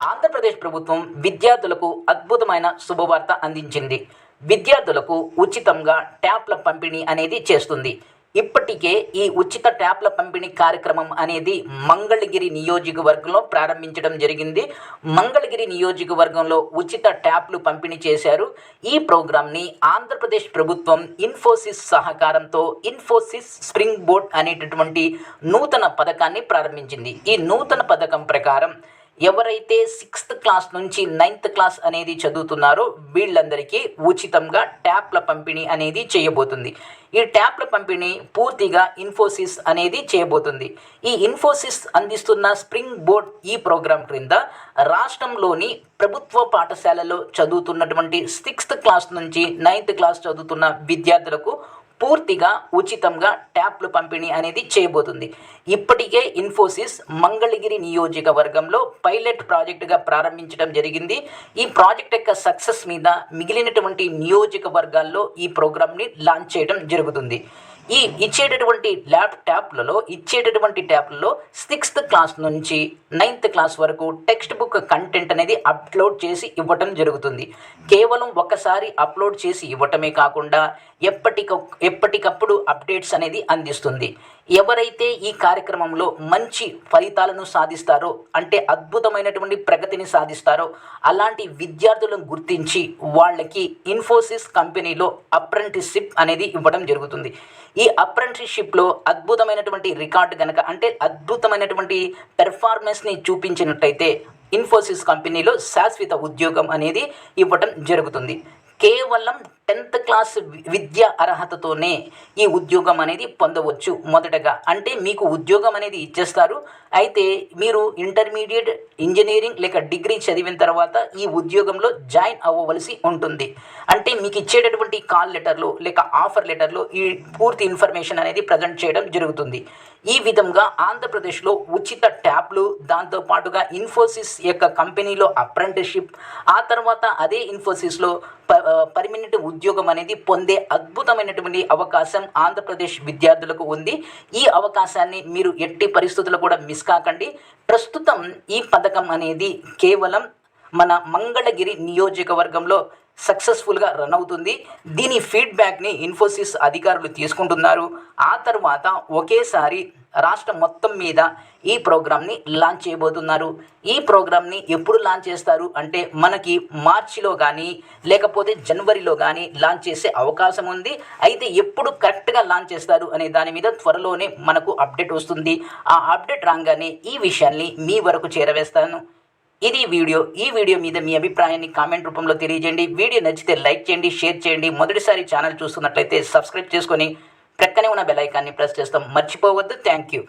ఆంధ్రప్రదేశ్ ప్రభుత్వం విద్యార్థులకు అద్భుతమైన శుభవార్త అందించింది. విద్యార్థులకు ఉచితంగా ట్యాప్ల పంపిణీ అనేది చేస్తుంది. ఇప్పటికే ఈ ఉచిత ట్యాప్ల పంపిణీ కార్యక్రమం అనేది మంగళగిరి నియోజకవర్గంలో ప్రారంభించడం జరిగింది. మంగళగిరి నియోజకవర్గంలో ఉచిత ట్యాప్లు పంపిణీ చేశారు. ఈ ప్రోగ్రాంని ఆంధ్రప్రదేశ్ ప్రభుత్వం ఇన్ఫోసిస్ సహకారంతో ఇన్ఫోసిస్ స్ప్రింగ్ బోర్డ్ అనేటటువంటి నూతన పథకాన్ని ప్రారంభించింది. ఈ నూతన పథకం ప్రకారం ఎవరైతే సిక్స్త్ క్లాస్ నుంచి నైన్త్ క్లాస్ అనేది చదువుతున్నారో వీళ్ళందరికీ ఉచితంగా ట్యాప్ల పంపిణీ అనేది చేయబోతుంది. ఈ ట్యాప్ల పంపిణీ పూర్తిగా ఇన్ఫోసిస్ అనేది చేయబోతుంది. ఈ ఇన్ఫోసిస్ అందిస్తున్న స్ప్రింగ్ బోర్డ్ ఈ ప్రోగ్రాం క్రింద రాష్ట్రంలోని ప్రభుత్వ పాఠశాలలో చదువుతున్నటువంటి సిక్స్త్ క్లాస్ నుంచి నైన్త్ క్లాస్ చదువుతున్న విద్యార్థులకు పూర్తిగా ఉచితంగా ట్యాప్లు పంపిణీ అనేది చేయబోతుంది. ఇప్పటికే ఇన్ఫోసిస్ మంగళగిరి నియోజకవర్గంలో పైలట్ ప్రాజెక్టుగా ప్రారంభించడం జరిగింది. ఈ ప్రాజెక్ట్ యొక్క సక్సెస్ మీద మిగిలినటువంటి నియోజకవర్గాల్లో ఈ ప్రోగ్రామ్ని లాంచ్ చేయడం జరుగుతుంది. ఈ ఇచ్చేటటువంటి ల్యాప్టాప్లలో ఇచ్చేటటువంటి ట్యాబ్లలో సిక్స్త్ క్లాస్ నుంచి నైన్త్ క్లాస్ వరకు టెక్స్ట్ బుక్ కంటెంట్ అనేది అప్లోడ్ చేసి ఇవ్వటం జరుగుతుంది. కేవలం ఒకసారి అప్లోడ్ చేసి ఇవ్వటమే కాకుండా ఎప్పటిక ఎప్పటికప్పుడు అప్డేట్స్ అనేది అందిస్తుంది. ఎవరైతే ఈ కార్యక్రమంలో మంచి ఫలితాలను సాధిస్తారో అంటే అద్భుతమైనటువంటి ప్రగతిని సాధిస్తారో అలాంటి విద్యార్థులను గుర్తించి వాళ్ళకి ఇన్ఫోసిస్ కంపెనీలో అప్రెంటిస్షిప్ అనేది ఇవ్వడం జరుగుతుంది. ఈ అప్రెంటిస్షిప్లో అద్భుతమైనటువంటి రికార్డు కనుక అంటే అద్భుతమైనటువంటి పెర్ఫార్మెన్స్ని చూపించినట్టయితే ఇన్ఫోసిస్ కంపెనీలో శాశ్వత ఉద్యోగం అనేది ఇవ్వటం జరుగుతుంది. కేవలం టెన్త్ క్లాస్ విద్య అర్హతతోనే ఈ ఉద్యోగం అనేది పొందవచ్చు మొదటగా. అంటే మీకు ఉద్యోగం అనేది ఇచ్చేస్తారు. అయితే మీరు ఇంటర్మీడియట్ ఇంజనీరింగ్ లేక డిగ్రీ చదివిన తర్వాత ఈ ఉద్యోగంలో జాయిన్ అవ్వవలసి ఉంటుంది. అంటే మీకు ఇచ్చేటటువంటి కాల్ లెటర్లో లేక ఆఫర్ లెటర్లో ఈ పూర్తి ఇన్ఫర్మేషన్ అనేది ప్రజెంట్ చేయడం జరుగుతుంది. ఈ విధంగా ఆంధ్రప్రదేశ్లో ఉచిత ట్యాబ్లు దాంతోపాటుగా ఇన్ఫోసిస్ యొక్క కంపెనీలో అప్రెంటిస్షిప్ ఆ తర్వాత అదే ఇన్ఫోసిస్లో ప పర్మనెంట్ ఉద్యోగం అనేది పొందే అద్భుతమైనటువంటి అవకాశం ఆంధ్రప్రదేశ్ విద్యార్థులకు ఉంది. ఈ అవకాశాన్ని మీరు ఎట్టి పరిస్థితుల్లో కూడా మిస్ కాకండి. ప్రస్తుతం ఈ పథకం అనేది కేవలం మన మంగళగిరి నియోజకవర్గంలో సక్సెస్ఫుల్గా రన్ అవుతుంది. దీని ఫీడ్బ్యాక్ని ఇన్ఫోసిస్ అధికారులు తీసుకుంటున్నారు. ఆ తర్వాత ఒకేసారి రాష్ట్రం మొత్తం మీద ఈ ప్రోగ్రామ్ని లాంచ్ చేయబోతున్నారు. ఈ ప్రోగ్రామ్ని ఎప్పుడు లాంచ్ చేస్తారు అంటే మనకి మార్చిలో కానీ లేకపోతే జనవరిలో కానీ లాంచ్ చేసే అవకాశం ఉంది. అయితే ఎప్పుడు కరెక్ట్గా లాంచ్ చేస్తారు అనే దాని మీద త్వరలోనే మనకు అప్డేట్ వస్తుంది. ఆ అప్డేట్ రాగానే ఈ విషయాన్ని మీ వరకు చేరవేస్తాను. ఇది వీడియో. ఈ వీడియో మీద మీ అభిప్రాయాన్ని కామెంట్ రూపంలో తెలియజేయండి. వీడియో నచ్చితే లైక్ చేయండి షేర్ చేయండి. మొదటిసారి ఛానల్ చూస్తున్నట్లయితే సబ్స్క్రైబ్ చేసుకొని ప్రక్కనే ఉన్న బెల్ ఐకాన్ని ప్రెస్ చేస్తాం. మర్చిపోవద్దు. Thank you